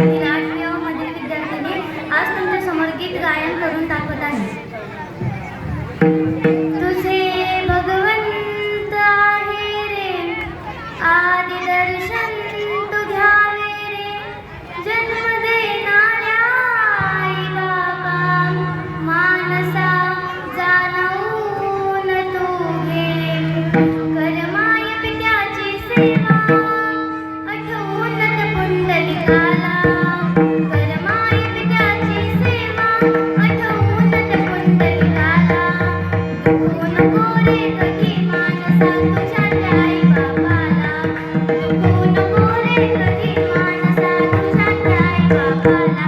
येथील आठवी मधील आज तुमच्यासमोर गीत गायन करून दाखवत आहे. तुझे भगवंत आहे रे. आदि दर्शन तू घ्यावे रे. जन्म देणाऱ्या आई बाबा मानसा जाणवून तू घे. करमाय पित्याची सेवा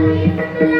Música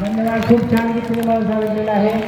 धन्यवाद खूप छान गीत तुम्ही मला सांगितलेलं आहे.